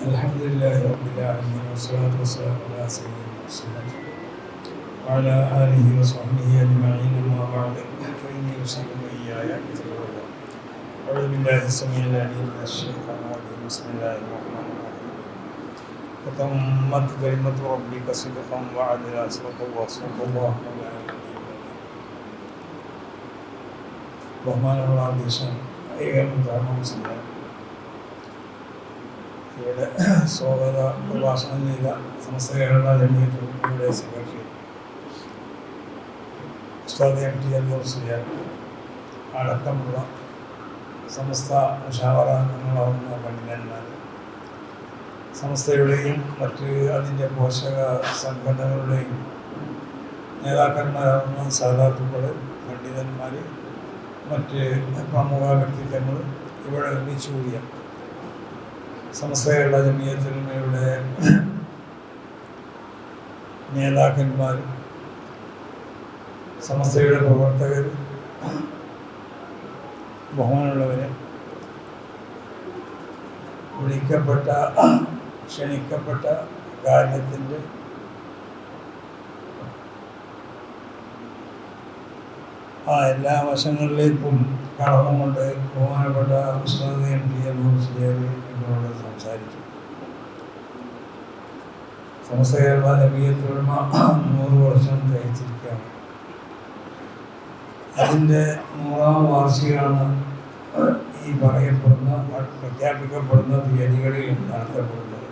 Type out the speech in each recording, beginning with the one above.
الحمد لله رب العالمين والصلاة والسلام على سيدنا المرسلين وعلى آله وصحبه أجمعين أما بعد فإني أوصيكم وإياي بتقوى الله أعوذ بالله السميع العليم من الشيطان الرجيم بسم الله الرحمن الرحيم وتمت كلمة ربك صدقا وعدلا صدق الله صدق الله مولانا النبي ബഹുമാനമുള്ള അധ്യക്ഷൻ ഏകം ധർമ്മമുസ്ലിം ഇവിടെ സ്വാഗത പ്രഭാഷണം ചെയ്ത സമസ്ത കേരള സെക്രട്ടറി. ഉസ്താദ് ടി അടക്കമുള്ള സമസ്ത മുഷാവറാംഗങ്ങളാവുന്ന പണ്ഡിതന്മാർ സംസ്ഥയുടെയും മറ്റ് അതിന്റെ പോഷക സംഘടനകളുടെയും നേതാക്കന്മാരാവുന്ന സാധാത്തുക്കൾ പണ്ഡിതന്മാർ മറ്റ് പ്രമുഖ വ്യക്തിത്വങ്ങൾ ഇവിടെ ഒന്നിച്ചുകൂടിയാണ് കൂടിയ സമസ്തയുള്ള ജമീയത്തിലുമയുടെ നേതാക്കന്മാർ സമസ്തയുടെ പ്രവർത്തകർ ബഹുമാനുള്ളവരെ വിളിക്കപ്പെട്ട ക്ഷണിക്കപ്പെട്ട കാര്യത്തിന്റെ ആ എല്ലാ വശങ്ങളിലേക്കും കടന്നുകൊണ്ട് ബഹുമാനപ്പെട്ട ഉസ്താദ് എം ടി എം നിങ്ങളോട് സംസാരിച്ചു. സമസ്ത കേരള നബീയത്തുൽമ നൂറ് വർഷം തയ്ച്ചിരിക്കുകയാണ് അതിന്റെ നൂറാം വാർഷികമാണ് ഈ പറയപ്പെടുന്ന പ്രഖ്യാപിക്കപ്പെടുന്ന തീയതികളിൽ നടത്തപ്പെടുന്നത്.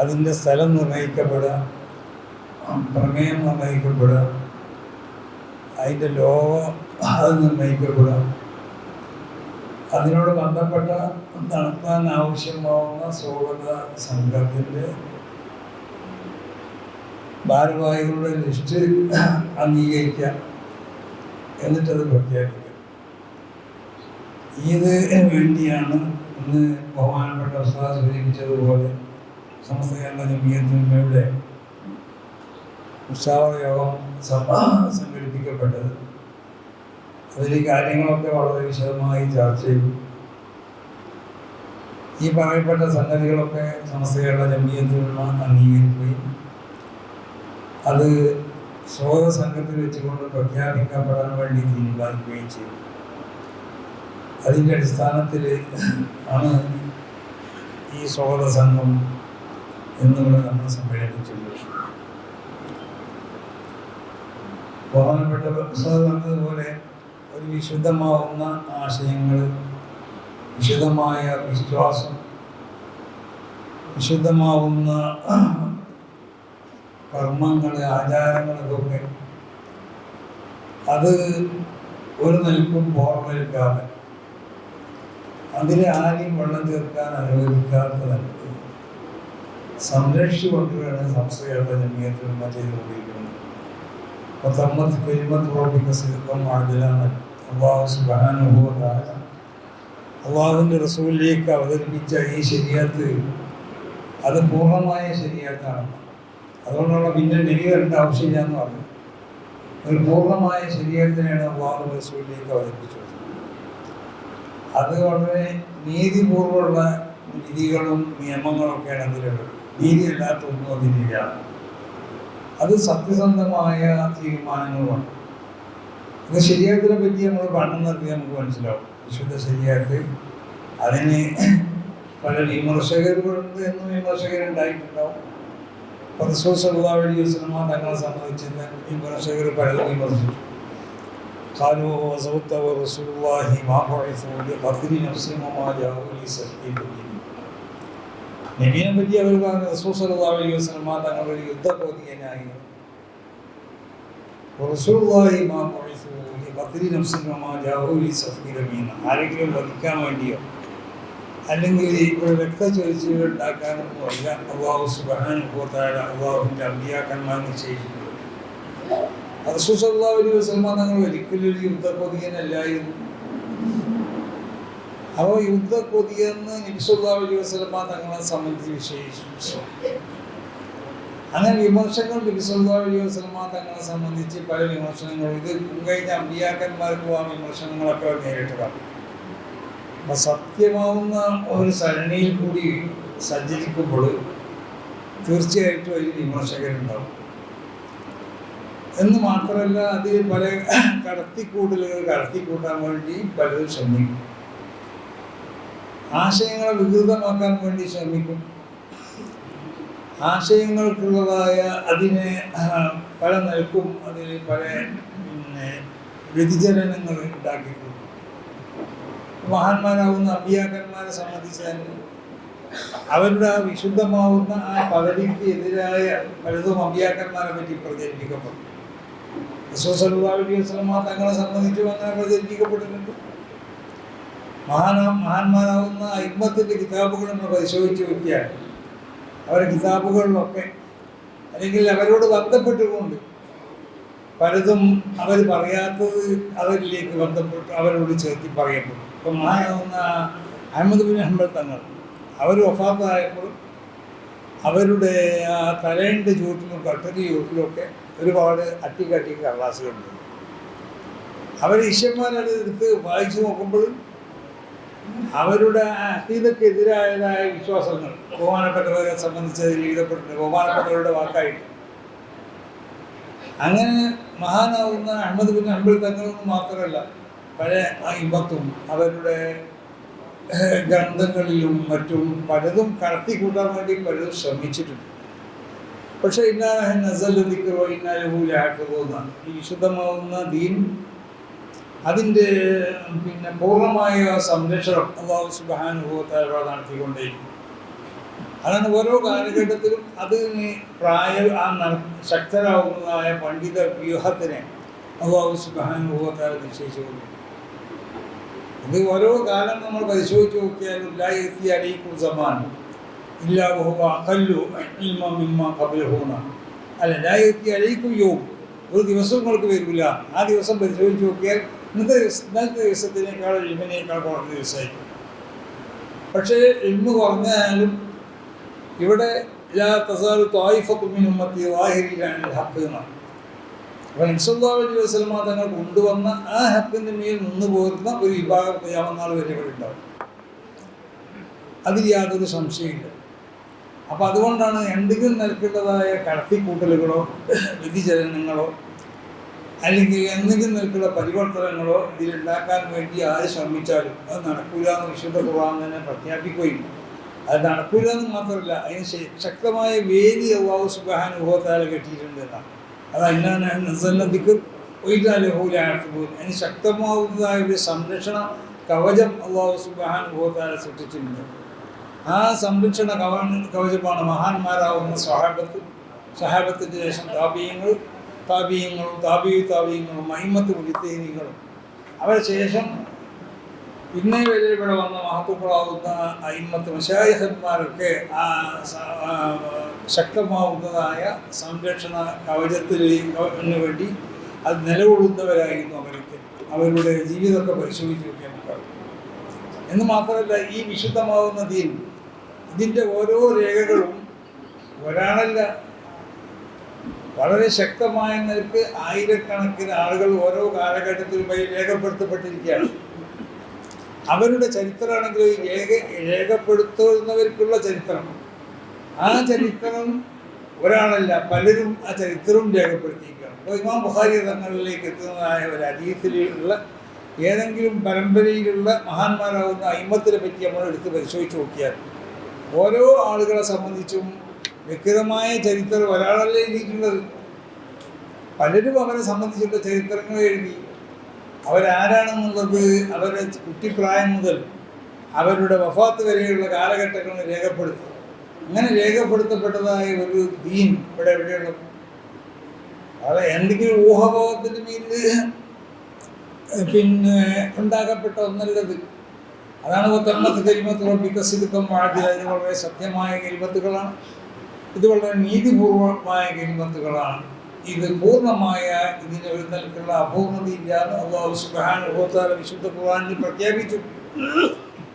അതിന്റെ സ്ഥലം നിർണയിക്കപ്പെടുക പ്രമേയം നിർണയിക്കപ്പെടുക അതിന്റെ ലോകം അത് നിർണയിക്കപ്പെടുക അതിനോട് ബന്ധപ്പെട്ട നടത്താൻ ആവശ്യമാവുന്ന സ്വാഗത സംഘത്തിന്റെ ഭാരവാഹികളുടെ ലിസ്റ്റ് അംഗീകരിക്കാം എന്നിട്ടത് പ്രഖ്യാപിക്കാം ഇത് വേണ്ടിയാണ് ഇന്ന് ബഹുമാനപ്പെട്ട ഉസ്താദ് സൂചിപ്പിച്ചതുപോലെ സമസ്ത കേരള ജമീയത്തിന്മയുടെ ഉത്സാഹയോഗം യോഗം സംഘടിപ്പിക്കപ്പെട്ടത്. അതിൽ കാര്യങ്ങളൊക്കെ വളരെ വിശദമായി ചർച്ച ചെയ്തു. ഈ പറയപ്പെട്ട സംഗതികളൊക്കെ സമസ്ത കേരള ജമീയത്തിലുള്ള അംഗീകരിക്കുകയും അത് സ്രോത സംഘത്തിൽ വെച്ചുകൊണ്ട് പ്രഖ്യാപിക്കപ്പെടാൻ വേണ്ടി തീരുമാനിക്കുകയും ചെയ്തു. അതിന്റെ അടിസ്ഥാനത്തിൽ ആണ് ഈ സ്രോത സംഘം എന്നുള്ളത് നമ്മൾ സമ്മേളിപ്പിച്ചുള്ളത് ബഹുമാനപ്പെട്ട പറഞ്ഞതുപോലെ ഒരു വിശുദ്ധമാവുന്ന ആശയങ്ങൾ വിശുദ്ധമായ വിശ്വാസം വിശുദ്ധമാവുന്ന കർമ്മങ്ങൾ ആചാരങ്ങളൊക്കെ അത് ഒരു നിൽപ്പും ഓർമ്മയിൽക്കാതെ അതിലെ ആരെയും വെള്ളം ചേർക്കാൻ അനുവദിക്കാത്ത നിലയ്ക്ക് സംരക്ഷിച്ചുകൊണ്ടുവരാണ് സംസ്ഥയുടെ ജമീയത്തിൽ ചെയ്തുകൊണ്ടിരിക്കുന്നത് وتمت كلمة ربك صدقا وعدلا അള്ളാഹു സുബാനുഭവത്താല അള്ളാഹുവിൻ്റെ റസൂലിലേക്ക് അവതരിപ്പിച്ച ഈ ശരിയത്ത് അത് പൂർണ്ണമായ ശരിയത്താണ് അതുകൊണ്ടുള്ള പിന്നെ നെവി വരേണ്ട ആവശ്യമില്ല എന്ന് പറഞ്ഞു ഒരു പൂർണ്ണമായ ശരീരത്തിനെയാണ് അള്ളാഹു റസൂലിലേക്ക് അവതരിപ്പിച്ചത് അത് വളരെ നീതിപൂർവമുള്ള വിധികളും നിയമങ്ങളൊക്കെയാണ് അതിലുള്ളത് നീതിയല്ലാത്തൊന്നും അതിലില്ല അത് സത്യസന്ധമായ തീരുമാനങ്ങളുമാണ് ഇത് ശരിയാത്തിനെ പറ്റി നമ്മൾ പഠനം നടത്തി നമുക്ക് മനസ്സിലാവും വിശുദ്ധ ശരിയാത്ത് അതിന് പല വിമർശകരുണ്ട് എന്ന് വിമർശകരുണ്ടായിട്ടുണ്ടാവും പരസോസല്ലാ വഴി സിനിമ തങ്ങളെ സംബന്ധിച്ച് വിമർശകർ പലതും വിമർശിച്ചു قالوا وزوت ورسول الله ما بعثوا لقتل نفس وما جاءوا لسفك നബീനെ പറ്റി അവർ പറഞ്ഞു വസല്ലം തങ്ങൾ ഒരു യുദ്ധപ്രതിയനായി ആരെങ്കിലും വധിക്കാൻ വേണ്ടിയോ അല്ലെങ്കിൽ ഒരു ചോദിച്ചുകൾ ഉണ്ടാക്കാനൊന്നും അല്ല അള്ളാഹു സുബാനും തആല അള്ളാഹുവിന്റെ അമ്പിയാക്കന്മാർ നിശ്ചയിച്ചിട്ടുണ്ട്. റസൂൽ ഒരു തങ്ങൾ ഒരിക്കലും ഒരു യുദ്ധബോധിയനല്ലായിരുന്നു അപ്പോൾ യുദ്ധ കൊതിയെന്ന് നബിസുല്ലാ അലൈഹി വസ്ലമ തങ്ങളെ സംബന്ധിച്ച് വിശേഷിച്ചു അങ്ങനെ വിമർശങ്ങൾ നബിസുല്ലാ അലൈഹി വസ്ലമ തങ്ങളെ സംബന്ധിച്ച് പല വിമർശനങ്ങളും ഇത് കഴിഞ്ഞ അമ്പിയാക്കന്മാർക്ക് ആ വിമർശനങ്ങളൊക്കെ നേരിട്ടതാണ്. അപ്പം സത്യമാവുന്ന ഒരു സരണിയിൽ കൂടി സഞ്ചരിക്കുമ്പോൾ തീർച്ചയായിട്ടും അതിൽ വിമർശകരുണ്ടാവും. എന്ന് മാത്രമല്ല അതിൽ പല കടത്തിക്കൂടലുകൾ കടത്തിക്കൂട്ടാൻ വേണ്ടി പലരും ശ്രമിക്കും. ആശയങ്ങളെ വികൃതമാക്കാൻ വേണ്ടി ശ്രമിക്കും. ആശയങ്ങൾക്കുള്ളതായ അതിനെ പല നിൽക്കും അതിൽ പല പിന്നെ വ്യതിചലനങ്ങൾ ഉണ്ടാക്കിക്കും മഹാന്മാരാകുന്ന അഭിയാക്കന്മാരെ സംബന്ധിച്ച് തന്നെ അവരുടെ ആ വിശുദ്ധമാവുന്ന ആ പദവിക്ക് എതിരായ പലതും അഭിയാക്കന്മാരെ പറ്റി പ്രചരിപ്പിക്കപ്പെടും തങ്ങളെ സംബന്ധിച്ചും അങ്ങനെ പ്രചരിപ്പിക്കപ്പെട്ടിട്ടുണ്ട് മഹാന മഹാന്മാരാകുന്ന അയിമത്തിന്റെ കിതാബുകൾ നമ്മൾ പരിശോധിച്ച് നോക്കിയാൽ അവരുടെ കിതാബുകളിലൊക്കെ അല്ലെങ്കിൽ അവരോട് ബന്ധപ്പെട്ടുകൊണ്ട് പലതും അവർ പറയാത്തത് അവരിലേക്ക് ബന്ധപ്പെട്ട് അവരോട് ചേർത്തി പറയപ്പെടും. ഇപ്പം മഹാനാവുന്ന അഹമ്മദ് ബിൻ അഹമ്മദ് തങ്ങൾ അവർ വഫാത്തായപ്പോൾ അവരുടെ ആ തലേന്റെ ചൂട്ടിലും കട്ടരി ചൂട്ടിലൊക്കെ ഒരുപാട് അട്ടിക്കട്ടി കടലാസുകളുണ്ട് അവർ ഈശ്വന്മാരത് എടുത്ത് വായിച്ചു നോക്കുമ്പോൾ അവരുടെ അതീതക്കെതിരായതായ വിശ്വാസങ്ങൾ. ബഹുമാനപ്പെട്ടവരെ സംബന്ധിച്ച് എഴുതപ്പെട്ടിട്ടുണ്ട്. ബഹുമാനപ്പെട്ടവരുടെ വാക്കായിട്ട്. അങ്ങനെ മഹാനാവുന്ന അഹമ്മദ് ബിൻ അമ്പിൾ തങ്ങളൊന്നും മാത്രമല്ല പഴയ ഇമ്പത്തും അവരുടെ ഗ്രന്ഥങ്ങളിലും മറ്റും പലതും കടത്തി കൂട്ടാൻ വേണ്ടി പലതും ശ്രമിച്ചിട്ടുണ്ട്. പക്ഷേ ഇന്നാണ് നസലിക്കോ എന്നാണ്. ഈ വിശുദ്ധമാവുന്ന ദീൻ അതിന്റെ പിന്നെ പൂർണമായ സംരക്ഷണം അള്ളാഹു സുബാനുഭവത്താലോ നടത്തിക്കൊണ്ടേയിരിക്കും അതാണ് ഓരോ കാലഘട്ടത്തിലും അതിന് പ്രായ ആ ശക്തരാകുന്നതായ പണ്ഡിത വ്യൂഹത്തിനെ അള്ളാഹു സുബാനുഭവത്താൽ നിശ്ചയിച്ചുകൊണ്ടിരിക്കും ഇത് ഓരോ കാലം നമ്മൾ പരിശോധിച്ച് നോക്കിയാലും ലായെത്തി അറിയിക്കും സമാനം ഇല്ലാ ബഹുവ അകല്ലു ഇമ്മ മിമ്മ കബലഹൂണ അല്ല ലായെത്തി അറിയിക്കും യോഗം ഒരു ദിവസം നിങ്ങൾക്ക് വരില്ല. ആ ദിവസം പരിശോധിച്ച് നോക്കിയാൽ ഇന്നത്തെ ഇന്നത്തെ ദിവസത്തിനേക്കാൾ ഇൽമിനേക്കാൾ കുറഞ്ഞ ദിവസമായിരിക്കും. പക്ഷേ ഇൽമ കുറഞ്ഞാലും ഇവിടെ ലാ തങ്ങൾ കൊണ്ടുവന്ന ആ ഹക്കിന്റെ മേൽ നിന്ന് പോരുന്ന ഒരു വിഭാഗം ഞാൻ വരെ ഇവിടെ ഉണ്ടാവും. അതിൽ യാതൊരു സംശയമില്ല അപ്പോൾ അതുകൊണ്ടാണ് എന്തെങ്കിലും നിൽക്കേണ്ടതായ കടത്തിക്കൂട്ടലുകളോ വ്യതിചലനങ്ങളോ അല്ലെങ്കിൽ എന്തെങ്കിലും നിലക്കുള്ള പരിവർത്തനങ്ങളോ ഇതിലുണ്ടാക്കാൻ വേണ്ടി ആര് ശ്രമിച്ചാലും അത് നടക്കില്ല എന്ന് വിശുദ്ധ ഖുർആൻ തന്നെ പ്രഖ്യാപിക്കുകയും അത് നടക്കില്ല എന്ന് മാത്രമല്ല അതിന് ശക്തമായ വേദി അള്ളാഹു സുഖാനുഭവത്താൽ കെട്ടിയിട്ടുണ്ട് എന്നാണ്. അത് അന്നാദിക്ക് ഒയിലാലഹൂലാക്കുമ്പോൾ അതിന് ശക്തമാവുന്നതായ ഒരു സംരക്ഷണ കവചം അള്ളാഹു സുബാനുഭവത്താൽ സൃഷ്ടിച്ചിട്ടുണ്ട്. ആ സംരക്ഷണ കവ കവചമാണ് മഹാന്മാരാവുന്ന സഹാബത്ത് സഹാബത്തിന്റെ ശേഷം താപീയങ്ങൾ. താപീയങ്ങളും താപീയ താപീയങ്ങളും മഹിമത്ത് മുലിത്തേനികളും അവരെ ശേഷം പിന്നെ വരെ ഇവിടെ വന്ന മഹത്തുക്കളാവുന്ന അയിമത്ത് മശായഹന്മാരൊക്കെ ആ ശക്തമാവുന്നതായ സംരക്ഷണ കവചത്തിന് വേണ്ടി അത് നിലകൊള്ളുന്നവരായിരുന്നു അവർക്ക് അവരുടെ ജീവിതമൊക്കെ പരിശോധിച്ച് നോക്കിയാൽ എന്ന് മാത്രമല്ല ഈ വിശുദ്ധമാവുന്ന ദീൻ ഇതിന്റെ ഓരോ രേഖകളും ഒരാളല്ല വളരെ ശക്തമായ നിരക്ക് ആയിരക്കണക്കിന് ആളുകൾ ഓരോ കാലഘട്ടത്തിലും അതിൽ രേഖപ്പെടുത്തപ്പെട്ടിരിക്കുകയാണ്. അവരുടെ ചരിത്രമാണെങ്കിൽ ഈ രേഖ രേഖപ്പെടുത്തുന്നവർക്കുള്ള ചരിത്രം. ആ ചരിത്രം ഒരാളല്ല പലരും ആ ചരിത്രവും രേഖപ്പെടുത്തിയിരിക്കുകയാണ്. അപ്പോൾ ഇമാം ബുഹാരി തങ്ങളിലേക്ക് എത്തുന്നതായ ഒരു അതീതിലുള്ള ഏതെങ്കിലും പരമ്പരയിലുള്ള മഹാന്മാരാകുന്ന അയിമത്തിനെ പറ്റി നമ്മൾ എടുത്ത് പരിശോധിച്ച് നോക്കിയാൽ ഓരോ ആളുകളെ സംബന്ധിച്ചും വ്യക്തിഗതമായ ചരിത്രം ഒരാളല്ലേ എഴുതിയിട്ടുള്ളത്? പലരും അവരെ സംബന്ധിച്ചുള്ള ചരിത്രങ്ങൾ എഴുതി. അവരാരാണെന്നുള്ളത് അവരുടെ കുട്ടിപ്രായം മുതൽ അവരുടെ വഫാത്ത് വരെയുള്ള കാലഘട്ടങ്ങൾ രേഖപ്പെടുത്തി. അങ്ങനെ രേഖപ്പെടുത്തപ്പെട്ടതായ ഒരു ദീൻ ഇവിടെ എവിടെയുള്ളത്? അത് എന്തെങ്കിലും ഊഹഭോഗത്തിന് മേലിൽ പിന്നെ ഉണ്ടാക്കപ്പെട്ട ഒന്നല്ലത്. അതാണ് പത്തൊമ്പത് വികസിതത്വം വാഴ്ച വളരെ സത്യമായ കരിമത്തുകളാണ് ഇത് വളരെ നീതിപൂർവമായ കരിമത്തുകളാണ് ഇത് പൂർണമായ ഇതിന് എഴുന്നേൽക്കുള്ള അപൂർണതയില്ലാതെ അള്ളാഹു സുബാൻ സുബാനുഭവത്താല വിശുദ്ധ ഖുർആാനിൽ പ്രഖ്യാപിച്ചു.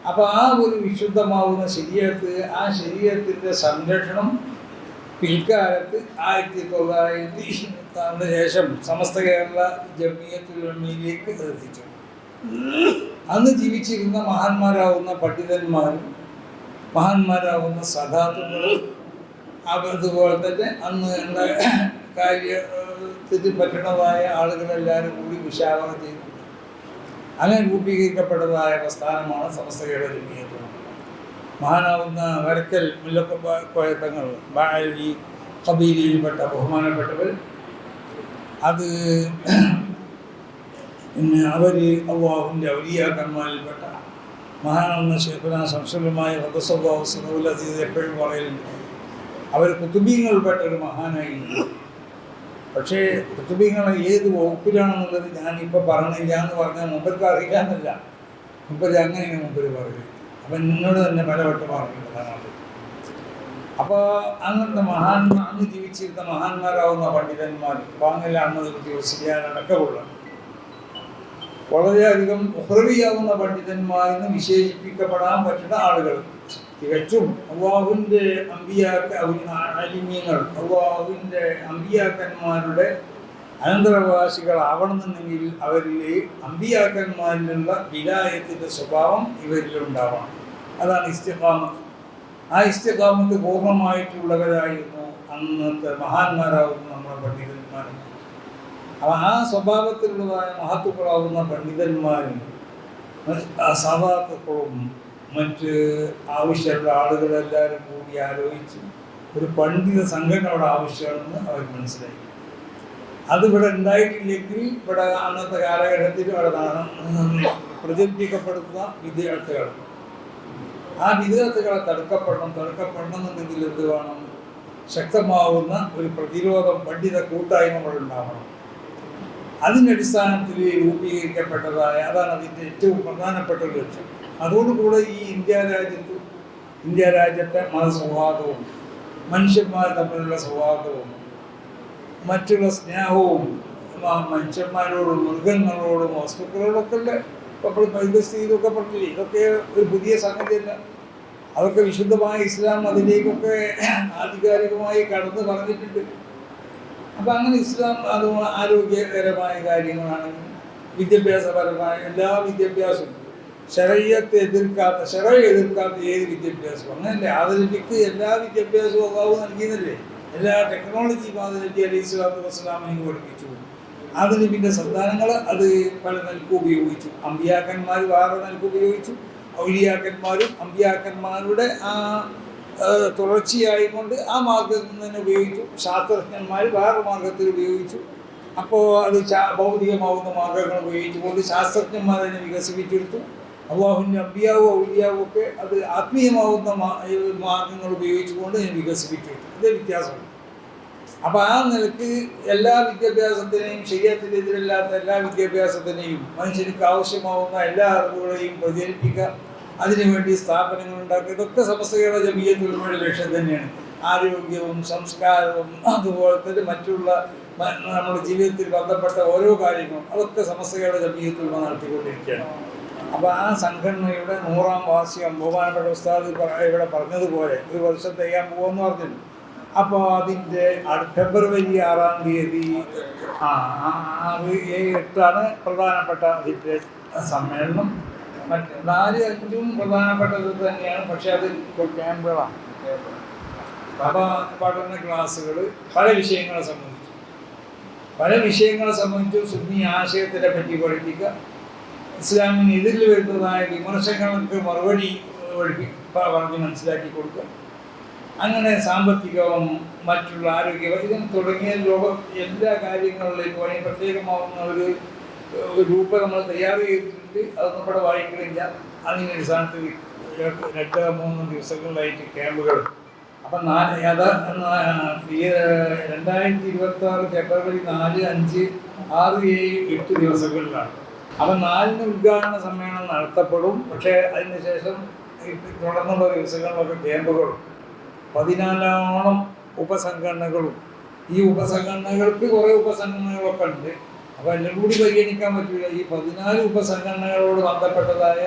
അപ്പോൾ ആ ഒരു വിശുദ്ധമാവുന്ന ശരീരത്ത് ആ ശരീരത്തിന്റെ സംരക്ഷണം പിൽക്കാലത്ത് ആയിരത്തി തൊള്ളായിരത്തി ശേഷം സമസ്ത കേരള ജമിയത്തുലമയിലേക്ക് എത്തിച്ചു. അന്ന് ജീവിച്ചിരുന്ന മഹാന്മാരാവുന്ന പണ്ഡിതന്മാരും മഹാന്മാരാവുന്ന സദാത്തുക്കളും അതുപോലെ തന്നെ അന്ന് ഉള്ള കാര്യത്തിൽ പറ്റണതായ ആളുകളെല്ലാവരും കൂടി വിശാലം ചെയ്തു. അങ്ങനെ രൂപീകരിക്കപ്പെട്ടതായ പ്രസ്ഥാനമാണ് സമസ്തകളുടെ ജമീയത്ത് മഹാനാവുന്ന വരക്കൽ മുല്ലക്കോയത്തങ്ങൾ ഈ കബീലിയിൽപ്പെട്ട ബഹുമാനപ്പെട്ടവർ അത് പിന്നെ അവർ അള്ളാഹുവിന്റെ ഔലിയാക്കന്മാരിൽപ്പെട്ട മഹാനാവുന്ന ഷെയ്ഖുന സംശുലമായ അസീസ് എപ്പോഴും പറയലുണ്ട് അവർ കുത്തുബീങ്ങൾപ്പെട്ട ഒരു മഹാനായിരുന്നു പക്ഷേ കുത്തുബീങ്ങൾ ഏത് വകുപ്പിലാണെന്നുള്ളത് ഞാനിപ്പോൾ പറഞ്ഞില്ല എന്ന് പറഞ്ഞാൽ മുമ്പർക്ക് അറിയാമെന്നല്ല മുമ്പര് അങ്ങനെയാണ് മുമ്പര് പറയുന്നത് അപ്പം എന്നോട് തന്നെ പലവട്ടം പറഞ്ഞിട്ടുള്ളതാണ് അപ്പോൾ അങ്ങനത്തെ മഹാന്മാർ അന്ന് ജീവിച്ചിരുന്ന മഹാന്മാരാവുന്ന പണ്ഡിതന്മാർ പാങ്ങല അഹമ്മദ് കുട്ടി ഒസിയാനടക്കമുള്ള വളരെയധികം ഉഹ്രവിയാവുന്ന പണ്ഡിതന്മാരെന്ന് വിശേഷിപ്പിക്കപ്പെടാൻ പറ്റുന്ന ആളുകൾ. തികച്ചും അള്ളാഹുവിന്റെ അമ്പിയാക്ക ആലിമ്യങ്ങൾ അള്ളാഹുവിന്റെ അമ്പിയാക്കന്മാരുടെ അനന്തരവാസികളാവണമെന്നുണ്ടെങ്കിൽ അവരിൽ അമ്പിയാക്കന്മാരിലുള്ള വിലായത്തിന്റെ സ്വഭാവം ഇവരിലുണ്ടാവണം. അതാണ് ഇസ്തിഖാമത്ത്. ആ ഇസ്തിഖാമത്ത് പൂർണമായിട്ടുള്ളവരായിരുന്നു അന്നത്തെ മഹാന്മാരാകുന്ന നമ്മുടെ പണ്ഡിതന്മാരും. അപ്പം ആ സ്വഭാവത്തിലുള്ളതായ മഹത്വങ്ങളാകുന്ന പണ്ഡിതന്മാരും സഭാത്തുക്കളും മറ്റ് ആവശ്യമുള്ള ആളുകളെല്ലാവരും കൂടി ആലോചിച്ച് ഒരു പണ്ഡിത സംഘടനയുടെ ആവശ്യമാണെന്ന് അവർ മനസ്സിലാക്കി. അതിവിടെ ഉണ്ടായിട്ടില്ലെങ്കിൽ ഇവിടെ അന്നത്തെ കാലഘട്ടത്തിൽ അവിടെ പ്രചരിപ്പിക്കപ്പെടുന്ന വിദ്യാർത്ഥികൾ. ആ വിദ്യാർത്ഥികളെ തടുക്കപ്പെടണം തടുക്കപ്പെടണം എന്നുണ്ടെങ്കിൽ എന്ത് വേണം? ശക്തമാവുന്ന ഒരു പ്രതിരോധം പണ്ഡിത കൂട്ടായ്മകൾ ഉണ്ടാവണം. അതിന്റെ അടിസ്ഥാനത്തിൽ രൂപീകരിക്കപ്പെട്ടതായ അതാണ് അതിന്റെ ഏറ്റവും പ്രധാനപ്പെട്ട ഒരു ലക്ഷ്യം. അതോടുകൂടെ ഈ ഇന്ത്യ രാജ്യത്ത് ഇന്ത്യ രാജ്യത്തെ മതസൗഹാർദ്ദവും മനുഷ്യന്മാർ തമ്മിലുള്ള സൗഹാർദ്ദവും മറ്റുള്ള സ്നേഹവും മനുഷ്യന്മാരോടും മൃഗങ്ങളോടും വസ്തുക്കളോടൊക്കെ അല്ലേ ഇപ്പോൾ പരിസ്ഥിതി ഇതൊക്കെ പറഞ്ഞില്ലേ ഇതൊക്കെ ഒരു പുതിയ സംഗതിയല്ല. അതൊക്കെ വിശുദ്ധമായ ഇസ്ലാം അതിലേക്കൊക്കെ ആധികാരികമായി കടന്നു പറഞ്ഞിട്ടുണ്ട്. അപ്പം അങ്ങനെ ഇസ്ലാം അത് ആരോഗ്യകരമായ കാര്യങ്ങളാണെങ്കിലും വിദ്യാഭ്യാസപരമായ എല്ലാ വിദ്യാഭ്യാസവും ശരയ്യത്തെ എതിർക്കാത്ത ശരയെ എതിർക്കാത്ത ഏത് വിദ്യാഭ്യാസവും. അങ്ങനല്ലേ? ആധുനിക്ക് എല്ലാ വിദ്യാഭ്യാസവും അള്ളാഹു നൽകിയെന്നല്ലേ എല്ലാ ടെക്നോളജി ആദരവി അലൈഹി സ്വലാത്തു വസ്സലാമിനെ പഠിപ്പിച്ചു ആദരവിന്റെ സന്താനങ്ങൾ അത് പല നിലയ്ക്ക് ഉപയോഗിച്ചു. അമ്പിയാക്കന്മാർ വേറെ നിലയ്ക്ക് ഉപയോഗിച്ചു. ഔലിയാക്കന്മാരും അമ്പിയാക്കന്മാരുടെ ആ തുടർച്ചയായിക്കൊണ്ട് ആ മാർഗത്തിൽ തന്നെ ഉപയോഗിച്ചു. ശാസ്ത്രജ്ഞന്മാർ വേറെ മാർഗത്തിൽ ഉപയോഗിച്ചു. അപ്പോൾ അത് ഭൗതികമാവുന്ന മാർഗങ്ങൾ ഉപയോഗിച്ചുകൊണ്ട് ശാസ്ത്രജ്ഞന്മാർ തന്നെ വികസിപ്പിച്ചെടുത്തു. അള്ളാഹുവിന്റെ അബിയാവോ ഔലിയാവും ഒക്കെ അത് ആത്മീയമാവുന്ന മാർഗങ്ങൾ ഉപയോഗിച്ചുകൊണ്ട് ഞാൻ വികസിപ്പിച്ചെടുത്തു ഇതേ വ്യത്യാസമുണ്ട്. അപ്പോൾ ആ നിലയ്ക്ക് എല്ലാ വിദ്യാഭ്യാസത്തിനെയും ശരീരത്തിനെതിരല്ലാത്ത എല്ലാ വിദ്യാഭ്യാസത്തിനെയും മനുഷ്യർക്ക് ആവശ്യമാവുന്ന എല്ലാ അറിവുകളെയും പ്രചരിപ്പിക്കുക അതിനുവേണ്ടി സ്ഥാപനങ്ങൾ ഉണ്ടാക്കുക ഇതൊക്കെ സമസ്തകളുടെ ജമീയത്തിലുള്ള ലക്ഷ്യം തന്നെയാണ്. ആരോഗ്യവും സംസ്കാരവും അതുപോലെ തന്നെ മറ്റുള്ള നമ്മുടെ ജീവിതത്തിൽ ബന്ധപ്പെട്ട ഓരോ കാര്യങ്ങളും അതൊക്കെ സമസ്തകളുടെ ജമീയത്തിലുള്ള നടത്തിക്കൊണ്ടിരിക്കുകയാണ്. അപ്പോൾ ആ സംഘടനയുടെ നൂറാം വാർഷികം ബഹുമാനപ്പെട്ട ഉസ്താദ് ഇവിടെ പറഞ്ഞതുപോലെ ഒരു വർഷം ചെയ്യാൻ പോകുമെന്ന് പറഞ്ഞു അപ്പോൾ അതിന്റെ ഫെബ്രുവരി ആറാം തീയതി ആറ് ഏഴ് എട്ടാണ് പ്രധാനപ്പെട്ട അതിന്റെ സമ്മേളനം. മറ്റ് നാല് അഞ്ചും പ്രധാനപ്പെട്ടത് തന്നെയാണ് പക്ഷെ അത് ക്യാമ്പുകളാണ്. അപ്പോൾ പഠന ക്ലാസ്സുകൾ പല വിഷയങ്ങളെ സംബന്ധിച്ചു. പല വിഷയങ്ങളെ സംബന്ധിച്ചു സുന്നി ആശയത്തിനെ പറ്റി പഠിപ്പിക്കുക. ഇസ്ലാമിന് എതിരിൽ വരുന്നതായ വിമർശനങ്ങൾക്ക് മറുപടി പറഞ്ഞ് മനസ്സിലാക്കി കൊടുക്കുക. അങ്ങനെ സാമ്പത്തികവും മറ്റുള്ള ആരോഗ്യ ഇതിന് തുടങ്ങിയ ലോക എല്ലാ കാര്യങ്ങളിലേക്കും അതിന് പ്രത്യേകമാവുന്ന ഒരു രൂപം നമ്മൾ തയ്യാർ ചെയ്തിട്ടുണ്ട്. അത് നമ്മുടെ വായിക്കണില്ല അതിന്റെ അടിസ്ഥാനത്തിൽ രണ്ട് മൂന്ന് ദിവസങ്ങളിലായിട്ട് ക്യാമ്പുകൾ. അപ്പം നാല് അതാ രണ്ടായിരത്തി ഇരുപത്തി ആറ് ഫെബ്രുവരി നാല് അഞ്ച് ആറ് ഏഴ് എട്ട് ദിവസങ്ങളിലാണ്. അപ്പം നാലിന് ഉദ്ഘാടന സമ്മേളനം നടത്തപ്പെടും. പക്ഷേ അതിന് ശേഷം തുടർന്നുള്ള ദിവസങ്ങളിലൊക്കെ ക്യാമ്പുകളും പതിനാലോളം ഉപസംഘടനകളും. ഈ ഉപസംഘടനകൾക്ക് കുറേ ഉപസംഘടനകളൊക്കെ ഉണ്ട്. അപ്പോൾ എല്ലാം കൂടി പരിഗണിക്കാൻ പറ്റില്ല ഈ പതിനാല് ഉപസംഘടനകളോട് ബന്ധപ്പെട്ടതായ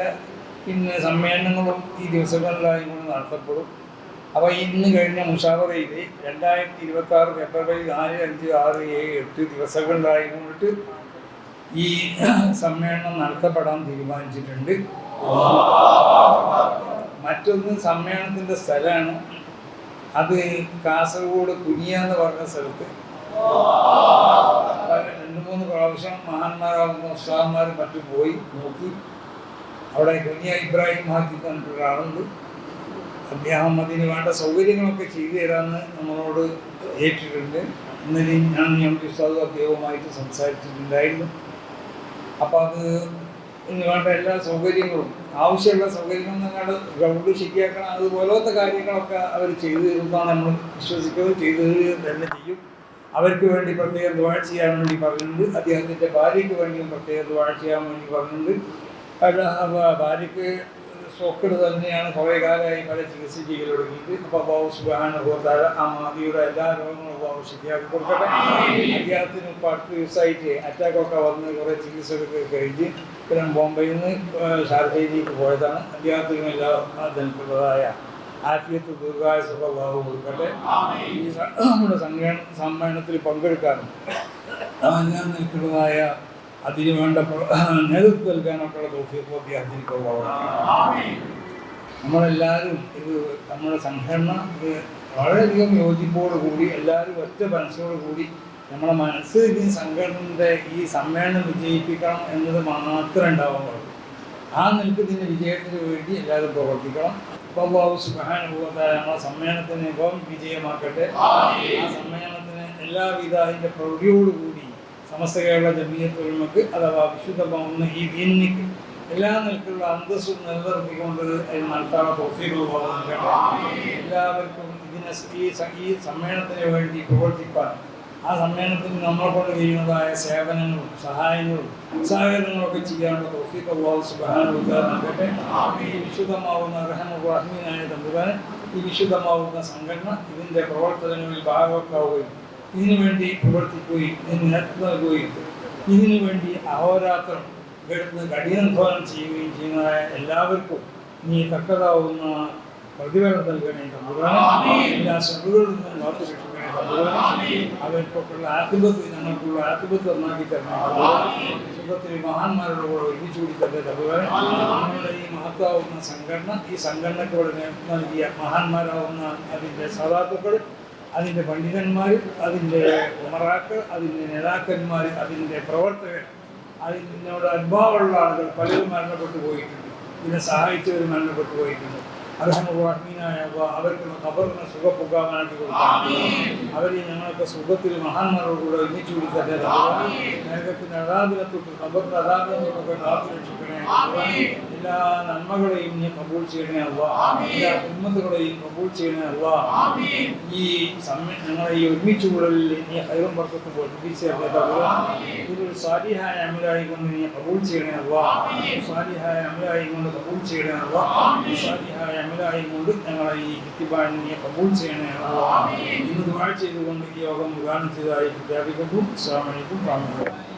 പിന്നെ സമ്മേളനങ്ങളും ഈ ദിവസങ്ങളിലായി കൂടി നടത്തപ്പെടും. അപ്പോൾ ഇന്ന് കഴിഞ്ഞ മുഷാവറയിൽ രണ്ടായിരത്തി ഇരുപത്തി ആറ് ഫെബ്രുവരി നാല് അഞ്ച് ആറ് ഏഴ് എട്ട് ദിവസങ്ങളിലായി കൊണ്ടിട്ട് ഈ സമ്മേളനം നടത്തപ്പെടാൻ തീരുമാനിച്ചിട്ടുണ്ട്. മറ്റൊന്ന് സമ്മേളനത്തിന്റെ സ്ഥലമാണ്. അത് കാസർഗോഡ് കുനിയ എന്ന് പറഞ്ഞ സ്ഥലത്ത്. രണ്ട് മൂന്ന് പ്രാവശ്യം മഹാന്മാരാകുന്ന ഉസ്താദന്മാരും മറ്റും പോയി നോക്കി. അവിടെ കുനിയ ഇബ്രാഹിം ഹാജി എന്ന് പറഞ്ഞിട്ട് ഒരാളുണ്ട് അദ്ദേഹം അതിന് വേണ്ട സൗകര്യങ്ങളൊക്കെ ചെയ്തു തരാമെന്ന് നമ്മളോട് ഏറ്റിട്ടുണ്ട്. ഇന്നലെ ഞാൻ ഞങ്ങൾക്ക് ഉസ്താദ് അദ്ദേഹവുമായിട്ട് സംസാരിച്ചിട്ടുണ്ടായിരുന്നു. അപ്പോൾ അത് നിങ്ങളുടെ എല്ലാ സൗകര്യങ്ങളും ആവശ്യമുള്ള സൗകര്യങ്ങൾ നിങ്ങളുടെ ഗ്രൗണ്ട് ശരിയാക്കണം അതുപോലത്തെ കാര്യങ്ങളൊക്കെ അവർ ചെയ്തു തരുന്നതാണ് നമ്മൾ വിശ്വസിക്കുന്നത്. ചെയ്തു തരിക തന്നെ ചെയ്യും. അവർക്ക് വേണ്ടി പ്രത്യേകം ദ്വാഴ ചെയ്യാൻ വേണ്ടി പറഞ്ഞിട്ടുണ്ട്. അദ്ദേഹത്തിന്റെ ഭാര്യയ്ക്ക് വേണ്ടിയും പ്രത്യേക ദ്വാഴ ചെയ്യാൻ വേണ്ടി പറഞ്ഞിട്ടുണ്ട്. ഭാര്യയ്ക്ക് സോക്കട് തന്നെയാണ് കുറേ കാലമായി പല ചികിത്സ ചെയ്യൽ തുടങ്ങിയിട്ട്. അപ്പോൾ ബാബു സുബാന ഹോത്താല ആ മാതിയുടെ എല്ലാ രോഗങ്ങളും ബാബു ശരിയാക്കി കൊടുക്കട്ടെ. അദ്ദേഹത്തിന് ഇപ്പോൾ അടുത്ത ദിവസമായിട്ട് അറ്റാക്കൊക്കെ വന്ന് കുറേ ചികിത്സയൊക്കെ കഴിഞ്ഞ് പിന്നെ ബോംബെയിൽ നിന്ന് ഷാർജയിലേക്ക് പോയതാണ്. അദ്ദേഹത്തിനും എല്ലാ അതിനുള്ളതായ ആഫിയത്ത് ദീർഘായുസൊക്കെ ബാബു കൊടുക്കട്ടെ. ഈ നമ്മുടെ സമ്മേളന സമ്മേളനത്തിൽ പങ്കെടുക്കാനും എല്ലാം നിൽക്കുന്നതായ അതിന് വേണ്ട നേതൃത്വം നൽകാനൊക്കെയുള്ള തോഫിയൊക്കെ അദ്ദേഹത്തിന് കുറവാണ് നമ്മളെല്ലാവരും ഇത് നമ്മുടെ സംഘടന ഇത് വളരെയധികം യോജിപ്പോടു കൂടി എല്ലാവരും ഒറ്റ മനസ്സോടു കൂടി നമ്മുടെ മനസ്സ് ഈ സംഘടനയുടെ ഈ സമ്മേളനം വിജയിപ്പിക്കണം എന്നത് മാത്രമേ ഉണ്ടാവുന്നുള്ളൂ ആ നിൽക്കുന്നതിന്റെ വിജയത്തിന് വേണ്ടി എല്ലാവരും പ്രവർത്തിക്കണം. ഇപ്പം ബാബു സുഖാന നമ്മളെ സമ്മേളനത്തിന് ഇപ്പം വിജയമാക്കട്ടെ. ആ സമ്മേളനത്തിന് എല്ലാവിധ അതിന്റെ പ്രൗഢിയോടുകൂടി സമസ്ത കേരള ജമീയത്തൊഴിമക്ക് അഥവാ വിശുദ്ധമാവുന്ന ഈ ദീനിക്ക് എല്ലാ നിലക്കുള്ള അന്തസ്സും നിലനിർത്തിക്കൊണ്ട് അതിന് നടത്താനുള്ള തോഫീകൾ എല്ലാവർക്കും ഇതിനെ ഈ ഈ സമ്മേളനത്തിന് വേണ്ടി പ്രവർത്തിപ്പാൻ ആ സമ്മേളനത്തിന് നമ്മളെ കൊണ്ട് ചെയ്യുന്നതായ സേവനങ്ങളും സഹായങ്ങളും സഹകരണങ്ങളൊക്കെ ചെയ്യാനുള്ള തോഫീക്ക് അള്ളാഹു തആല നൽകട്ടെ. ഈ വിശുദ്ധമാവുന്ന അഹ്മീനായ തമ്പുരാൻ ഈ വിശുദ്ധമാവുന്ന സംഘടന ഇതിന്റെ പ്രവർത്തനങ്ങളിൽ ഭാഗവത്താവുകയും ഇതിനു വേണ്ടി പ്രവർത്തിക്കുകയും ഇതിന് നേതൃത്വം നൽകുകയും ഇതിനു വേണ്ടി അഹോരാത്രം എടുത്ത് കഠിനാധ്വാനം ചെയ്യുകയും ചെയ്യുന്നതായ എല്ലാവർക്കും നീ തക്കതാവുന്ന പ്രതിഫലം നൽകണേ തമ്പുരാണ് എല്ലാ ശ്രമകളിൽ നിന്നും കാത്തു രക്ഷിക്കണേ തമ്പുരാണ് അവർക്കൊക്കെയുള്ള ആത്മത്ത് ഞങ്ങൾക്കുള്ള ആത്മത്ത് നന്നാക്കി തരണേ സുഖത്തിൽ മഹാന്മാരുടെ കൂടെ ഒരുമിച്ച് കൂടി തന്നെ തമ്പുരാണ് നമ്മളുടെ ഈ മഹത്താവുന്ന സംഘടന ഈ സംഘടനയ്ക്ക് നൽകിയ മഹാന്മാരാവുന്ന അതിന്റെ സദാത്തുക്കൾ അതിന്റെ പണ്ഡിതന്മാർ അതിന്റെ ഉമറാക്കൾ അതിന്റെ നേതാക്കന്മാർ അതിന്റെ പ്രവർത്തകർ അതിനോട് അനുഭവമുള്ള ആളുകൾ പലരും മരണപ്പെട്ടു പോയിട്ടുണ്ട്. ഇതിനെ സഹായിച്ചവർ മരണപ്പെട്ടു പോയിട്ടുണ്ട്. അർഹമുറഹ്മീനായ അവർക്ക് ഖബറിനെ സുഖപ്പുകാവാനാക്കി കൊടുക്കണം അവരെ ഞങ്ങൾക്ക് സുഖത്തിൽ മഹാന്മാരോടുകൂടെ ഒരുമിച്ച് കൂടി തന്നെ നരകത്തിന് അതാപിനെ തൊട്ട് ഖബറിന്റെ അതാപിനെ തൊട്ടൊക്കെ കാത്തു രക്ഷിക്കണേ. എല്ലാ നന്മകളെയും നീ കബൂൾ ചെയ്യണേ അല്ല. എല്ലാ ഹിമ്മത്തുകളെയും കബൂൾ ചെയ്യണേ അല്ല. ഈ ഞങ്ങളെ ഈ ഒരുമിച്ച് കൂടലിൽ നീ ഹൈവം വർദ്ധിപ്പിച്ചേർന്നേ ഇതൊരു സാലിഹായ അമലായി കൊണ്ട് നീ കബൂൾ ചെയ്യണേ അല്ല. സാലിഹായ അമലായി കൊണ്ട് കബൂൾ ചെയ്യണേ അല്ല. സാലിഹായ അമലായി കൊണ്ട് ഞങ്ങളെ ഈ ഇത്തിബാൻ നീ കബൂൾ ചെയ്യണേ അല്ല. ഇന്ന് ദുആ ചെയ്തുകൊണ്ട് ഈ യോഗം ഉദ്ഘാടനം ചെയ്തതായി പ്രഖ്യാപിക്കുന്നു വാഹമത്തുള്ളാഹി